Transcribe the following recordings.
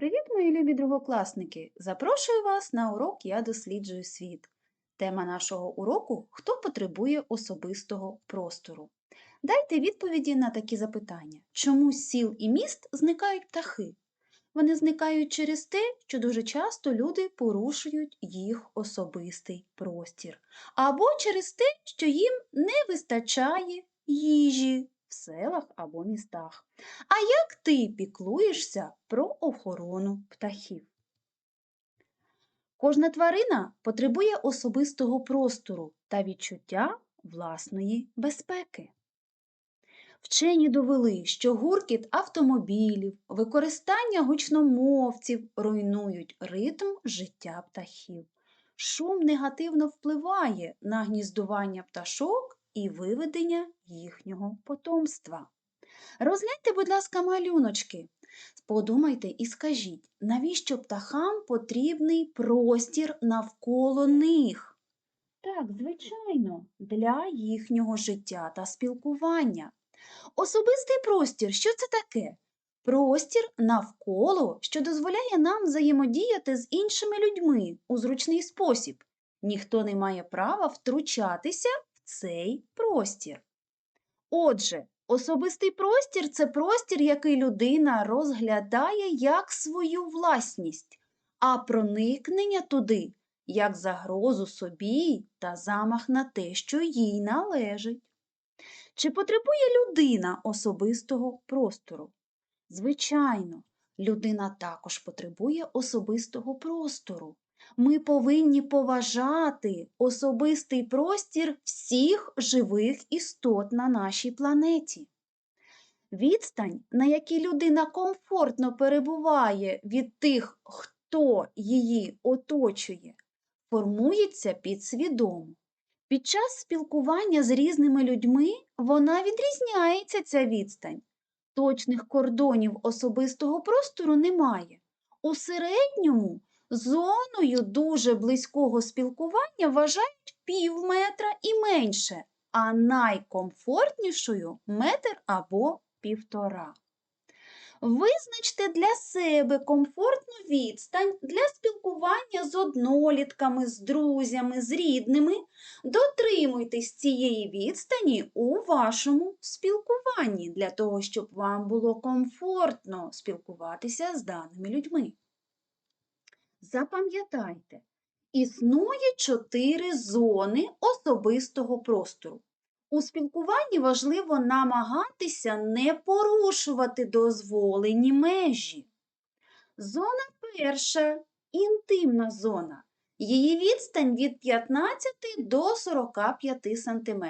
Привіт, мої любі другокласники! Запрошую вас на урок Я досліджую світ. Тема нашого уроку Хто потребує особистого простору. Дайте відповіді на такі запитання. Чому з сіл і міст зникають птахи? Вони зникають через те, що дуже часто люди порушують їх особистий простір, або через те, що їм не вистачає їжі в селах або містах. А як ти піклуєшся про охорону птахів? Кожна тварина потребує особистого простору та відчуття власної безпеки. Вчені довели, що гуркіт автомобілів, використання гучномовців руйнують ритм життя птахів. Шум негативно впливає на гніздування пташок і виведення їхнього потомства. Розгляньте, будь ласка, малюночки. Подумайте і скажіть, навіщо птахам потрібний простір навколо них? Так, звичайно, для їхнього життя та спілкування. Особистий простір, що це таке? Простір навколо, що дозволяє нам взаємодіяти з іншими людьми у зручний спосіб. Ніхто не має права втручатися цей простір. Отже, особистий простір це простір, який людина розглядає як свою власність, а проникнення туди як загрозу собі та замах на те, що їй належить. Чи потребує людина особистого простору? Звичайно, людина також потребує особистого простору. Ми повинні поважати особистий простір всіх живих істот на нашій планеті. Відстань, на якій людина комфортно перебуває від тих, хто її оточує, формується підсвідомо. Під час спілкування з різними людьми вона відрізняється ця відстань. Точних кордонів особистого простору немає. У середньому зоною дуже близького спілкування вважають пів метра і менше, а найкомфортнішою метр або півтора. Визначте для себе комфортну відстань для спілкування з однолітками, з друзями, з рідними. Дотримуйтесь цієї відстані у вашому спілкуванні для того, щоб вам було комфортно спілкуватися з даними людьми. Запам'ятайте, існує чотири зони особистого простору. У спілкуванні важливо намагатися не порушувати дозволені межі. Зона перша інтимна зона. Її відстань від 15 до 45 см.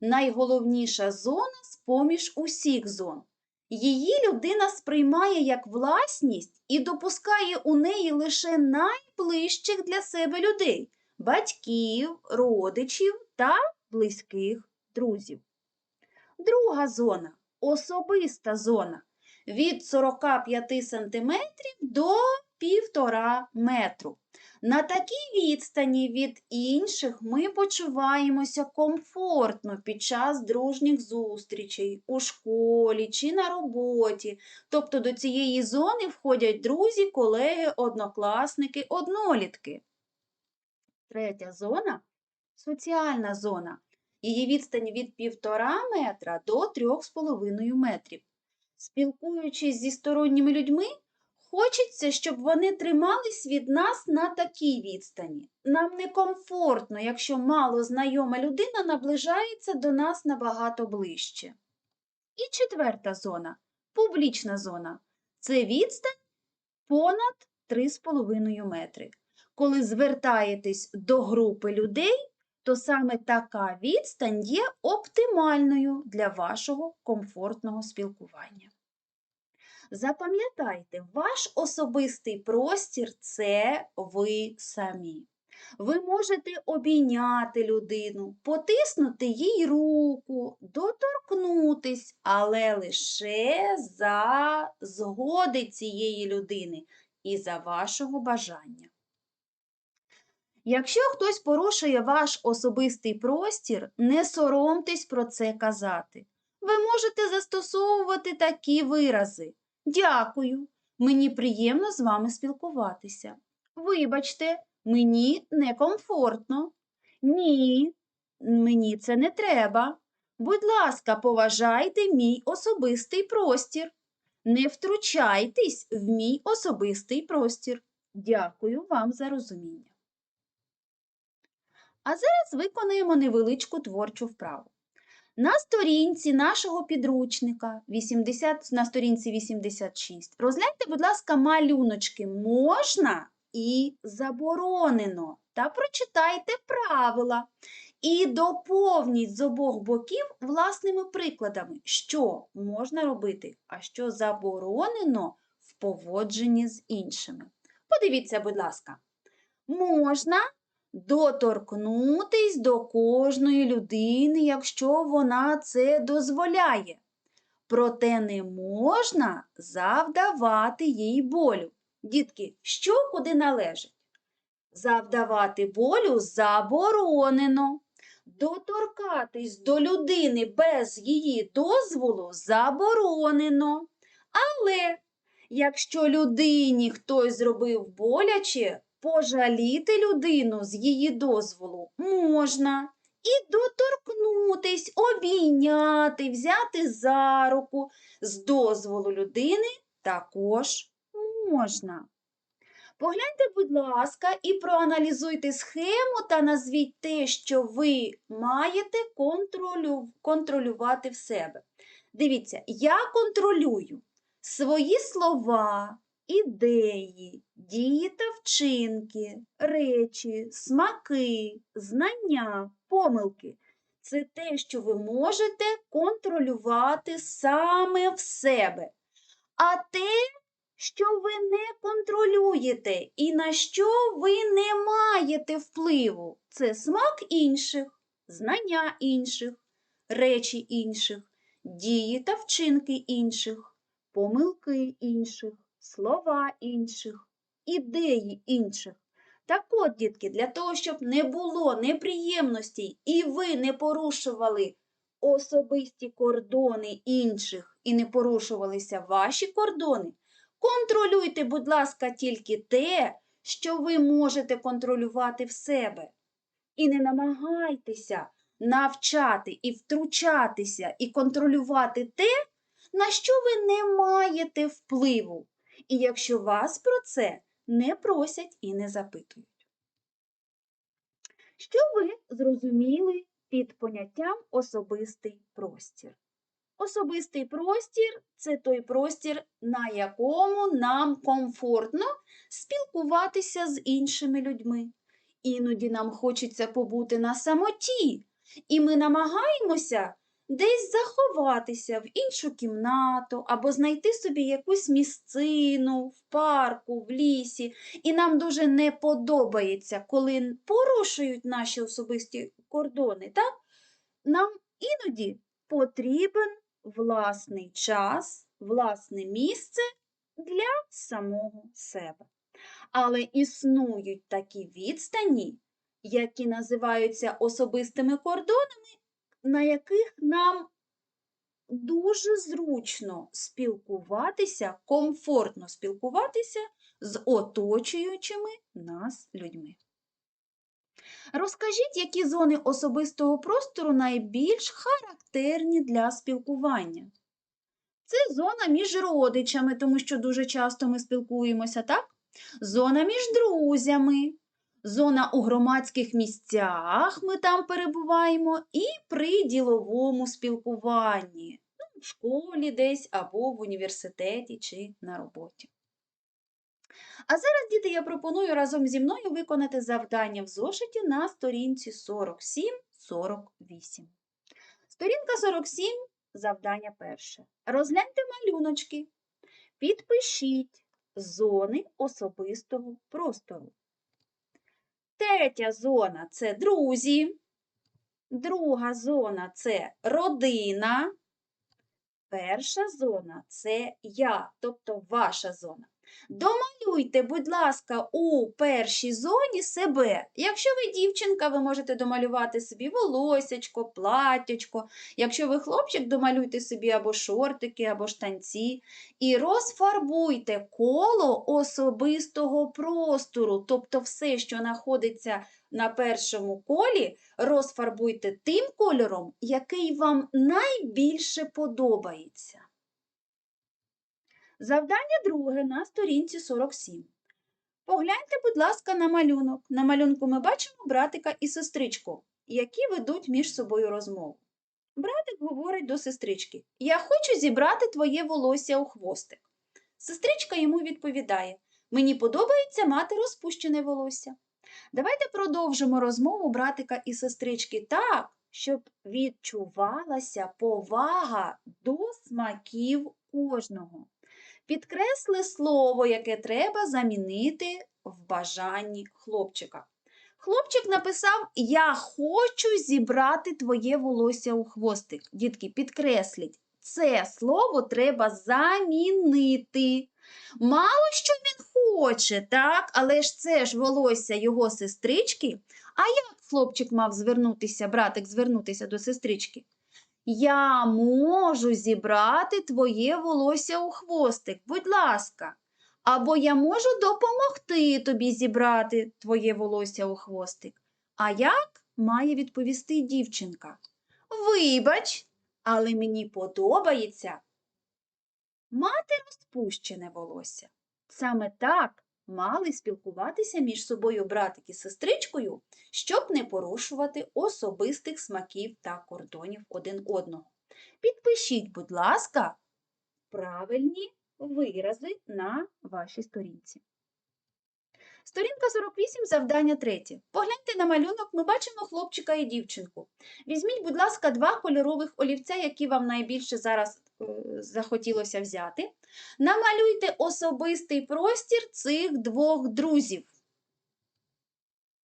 Найголовніша зона з-поміж усіх зон. Її людина сприймає як власність і допускає у неї лише найближчих для себе людей батьків, родичів та близьких друзів. Друга зона особиста зона від 45 см до 1,5 метру. На такій відстані від інших ми почуваємося комфортно під час дружніх зустрічей у школі чи на роботі. Тобто до цієї зони входять друзі, колеги, однокласники, однолітки. Третя зона соціальна зона. Її відстань від 1,5 метра до 3,5 метрів. Спілкуючись зі сторонніми людьми, Хочеться, щоб вони тримались від нас на такій відстані. Нам некомфортно, якщо мало знайома людина наближається до нас набагато ближче. І четверта зона публічна зона. Це відстань понад 3,5 метри. Коли звертаєтесь до групи людей, то саме така відстань є оптимальною для вашого комфортного спілкування. Запам'ятайте, ваш особистий простір це ви самі. Ви можете обійняти людину, потиснути їй руку, доторкнутись, але лише за згоди цієї людини і за вашого бажання. Якщо хтось порушує ваш особистий простір, не соромтесь про це казати. Ви можете застосовувати такі вирази. Дякую. Мені приємно з вами спілкуватися. Вибачте, мені некомфортно. Ні, мені це не треба. Будь ласка, поважайте мій особистий простір. Не втручайтесь в мій особистий простір. Дякую вам за розуміння. А зараз виконаємо невеличку творчу вправу. На сторінці нашого підручника 80, на сторінці 86 розгляньте, будь ласка, малюночки. Можна? І заборонено. Та прочитайте правила. І доповніть з обох боків власними прикладами, що можна робити, а що заборонено в поводженні з іншими. Подивіться, будь ласка, можна доторкнутись до кожної людини, якщо вона це дозволяє. Проте не можна завдавати їй болю. Дітки, що куди належить? Завдавати болю заборонено. Доторкатись до людини без її дозволу заборонено. Але якщо людині хтось зробив боляче, пожаліти людину з її дозволу можна. І доторкнутись, обійняти, взяти за руку з дозволу людини також можна. Погляньте, будь ласка, і проаналізуйте схему та назвіть те, що ви маєте контролю... контролювати в себе. Дивіться, я контролюю свої слова, ідеї, дії та вчинки, речі, смаки, знання, помилки. Це те, що ви можете контролювати саме в себе. А те, що ви не контролюєте і на що ви не маєте впливу, це смак інших, знання інших, речі інших, дії та вчинки інших, помилки інших, слова інших, ідеї інших. Так от, дітки, для того, щоб не було неприємностей і ви не порушували особисті кордони інших і не порушувалися ваші кордони, контролюйте, будь ласка, тільки те, що ви можете контролювати в себе. І не намагайтеся навчати і втручатися і контролювати те, на що ви не маєте впливу. І якщо вас про це не просять і не запитують. Що ви зрозуміли під поняттям особистий простір? Особистий простір це той простір, на якому нам комфортно спілкуватися з іншими людьми. Іноді нам хочеться побути на самоті, і ми намагаємося десь заховатися в іншу кімнату або знайти собі якусь місцину в парку, в лісі. І нам дуже не подобається, коли порушують наші особисті кордони. Так? Нам іноді потрібен власний час, власне місце для самого себе. Але існують такі відстані, які називаються особистими кордонами, на яких нам дуже зручно спілкуватися, комфортно спілкуватися з оточуючими нас людьми. Розкажіть, які зони особистого простору найбільш характерні для спілкування? Це зона між родичами, тому що дуже часто ми спілкуємося, так? Зона між друзями, зона у громадських місцях, ми там перебуваємо, і при діловому спілкуванні, ну, в школі десь або в університеті чи на роботі. А зараз, діти, я пропоную разом зі мною виконати завдання в зошиті на сторінці 47-48. Сторінка 47, завдання перше. Розгляньте малюночки. Підпишіть зони особистого простору. Третя зона це друзі. Друга зона це родина. Перша зона це я, тобто ваша зона. Домалюйте, будь ласка, у першій зоні себе. Якщо ви дівчинка, ви можете домалювати собі волосячко, платячко. Якщо ви хлопчик, домалюйте собі або шортики, або штанці. І розфарбуйте коло особистого простору, тобто все, що знаходиться на першому колі, розфарбуйте тим кольором, який вам найбільше подобається. Завдання друге на сторінці 47. Погляньте, будь ласка, на малюнок. На малюнку ми бачимо братика і сестричку, які ведуть між собою розмову. Братик говорить до сестрички: Я хочу зібрати твоє волосся у хвостик. Сестричка йому відповідає: Мені подобається мати розпущене волосся. Давайте продовжимо розмову братика і сестрички так, щоб відчувалася повага до смаків кожного. Підкресли слово, яке треба замінити в бажанні хлопчика. Хлопчик написав: Я хочу зібрати твоє волосся у хвостик. Дітки, підкресліть, це слово треба замінити. Мало що він хоче, так? Але ж це ж волосся його сестрички. А як хлопчик мав звернутися, братик звернутися до сестрички? Я можу зібрати твоє волосся у хвостик, будь ласка. Або я можу допомогти тобі зібрати твоє волосся у хвостик. А як має відповісти дівчинка? Вибач, але мені подобається мати розпущене волосся. Саме так мали спілкуватися між собою братик і сестричкою, щоб не порушувати особистих смаків та кордонів один одного. Підпишіть, будь ласка, правильні вирази на вашій сторінці. Сторінка 48, завдання 3. Погляньте на малюнок, ми бачимо хлопчика і дівчинку. Візьміть, будь ласка, два кольорових олівця, які вам найбільше зараз захотілося взяти. Намалюйте особистий простір цих двох друзів.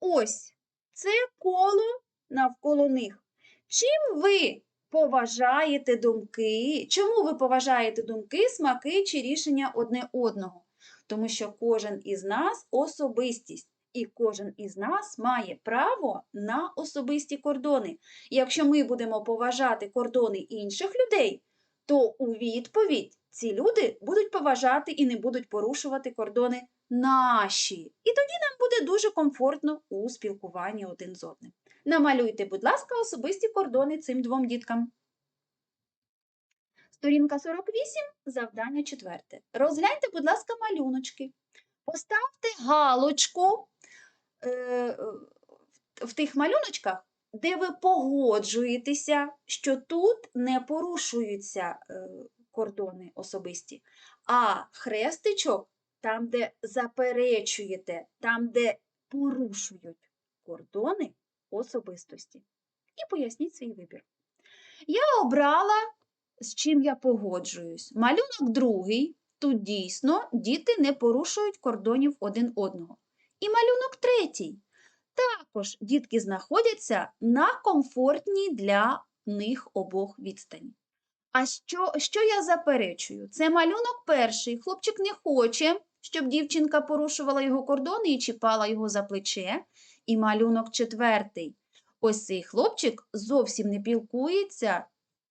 Ось це коло навколо них. Чим ви поважаєте думки? Чому ви поважаєте думки, смаки чи рішення одне одного? Тому що кожен із нас особистість, і кожен із нас має право на особисті кордони. Якщо ми будемо поважати кордони інших людей, то у відповідь ці люди будуть поважати і не будуть порушувати кордони наші. І тоді нам буде дуже комфортно у спілкуванні один з одним. Намалюйте, будь ласка, особисті кордони цим двом діткам. Сторінка 48, завдання 4. Розгляньте, будь ласка, малюночки. Поставте галочку е, в тих малюночках, де ви погоджуєтеся, що тут не порушуються е, кордони особисті, а хрестичок там, де заперечуєте, там, де порушують кордони особистості. І поясніть свій вибір. Я обрала, з чим я погоджуюсь. Малюнок другий. Тут дійсно діти не порушують кордонів один одного. І малюнок третій. Також дітки знаходяться на комфортній для них обох відстані. А що, що я заперечую? Це малюнок перший. Хлопчик не хоче, щоб дівчинка порушувала його кордони і чіпала його за плече. І малюнок четвертий. Ось цей хлопчик зовсім не пілкується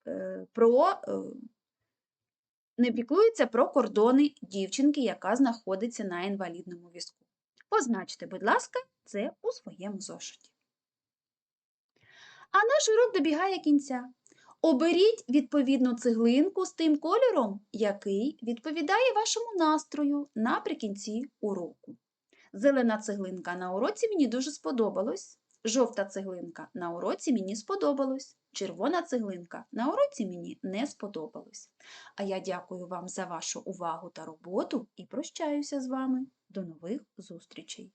е, про. Е, не піклується про кордони дівчинки, яка знаходиться на інвалідному візку. Позначте, будь ласка, це у своєму зошиті. А наш урок добігає кінця. Оберіть відповідну цеглинку з тим кольором, який відповідає вашому настрою наприкінці уроку. Зелена цеглинка на уроці мені дуже сподобалось. Жовта цеглинка на уроці мені сподобалось. Червона цеглинка на уроці мені не сподобалось. А я дякую вам за вашу увагу та роботу і прощаюся з вами. До нових зустрічей!